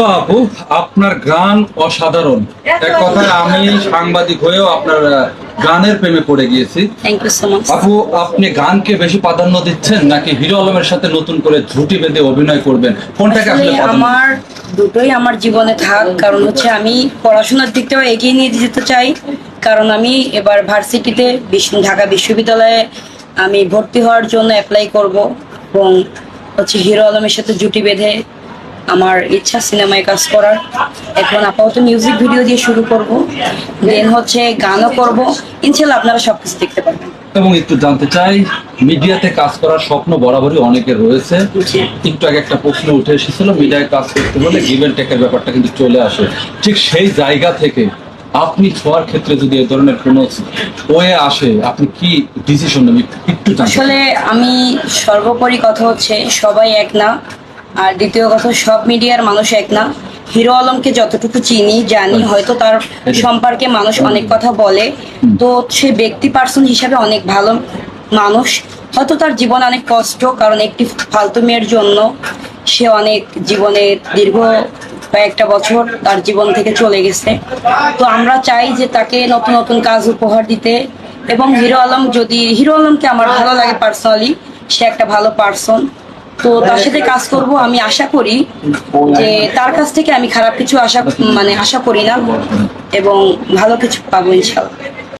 আপু আপনার গান অসাধারণ। এক কথায় আমি সাংবাদিক হয়েও আপনার গানের প্রেমে পড়ে গিয়েছি। আপু আপনি গানকে বেশি প্রাধান্য দিচ্ছেন নাকি হিরো আলমের সাথে নতুন করে ঝুটি বেঁধে অভিনয় করবেন? কোনটাকে আসলে আমার দুটোই আমার জীবনে থাক কারণ হচ্ছে আমি পড়াশোনার দিক থেকেও এগিয়ে নিয়ে যেতে চাই। কারণ আমি এবার ভার্সিটিতে ঢাকা বিশ্ববিদ্যালয়ে আমি ভর্তি হওয়ার জন্য অ্যাপ্লাই করব এবং হচ্ছে হিরো আলমের সাথে জুটি বেঁধে আমার ইচ্ছা সিনেমায় কাজ করার। এখন আপাতত মিউজিক ভিডিও দিয়ে শুরু করব। দেন হচ্ছে গানও করব। ইনশাল্লাহ আপনারা সবকিছু দেখতে পারবেন। এবং একটু জানতে চাই মিডিয়াতে কাজ করার স্বপ্ন বরাবরই অনেকের রয়েছে। একটু আগে একটা প্রশ্ন উঠে এসেছিল মিডিয়ায় কাজ করতে বলে গিভেন টেকের ব্যাপারটা কিন্তু চলে আসে। ঠিক সেই জায়গা থেকে আপনি ছোঁয়ার ক্ষেত্রে যদি এ ধরনের কোনো ওয়ে আসে আপনি কি ডিসিশন নেবেন? একটু আসলে আমি সর্বোপরি কথা হচ্ছে সবাই এক না। আর দ্বিতীয় কথা, সব মিডিয়ার মানুষ এক না। হিরো আলমকে যতটুকু চিনি, জানি, হয়তো তার সম্পর্কে মানুষ অনেক কথা বলে। তো সে ব্যক্তি পার্সন হিসাবে অনেক ভালো মানুষ। হয়তো তার জীবন অনেক কষ্ট, কারণ একটি ফালতু মেয়ের জন্য সে অনেক জীবনে দীর্ঘ কয়েকটা বছর তার জীবন থেকে চলে গেছে। তো আমরা চাই যে তাকে নতুন নতুন কাজ উপহার দিতে। এবং হিরো আলম যদি, হিরো আলমকে আমার ভালো লাগে পার্সোনালি সে একটা ভালো পার্সন তো তার সাথে কাজ করব, আমি আশা করি যে তার কাছ থেকে আমি খারাপ কিছু আশা মানে আশা করি না, এবং ভালো কিছু পাবো ইনশাল্লাহ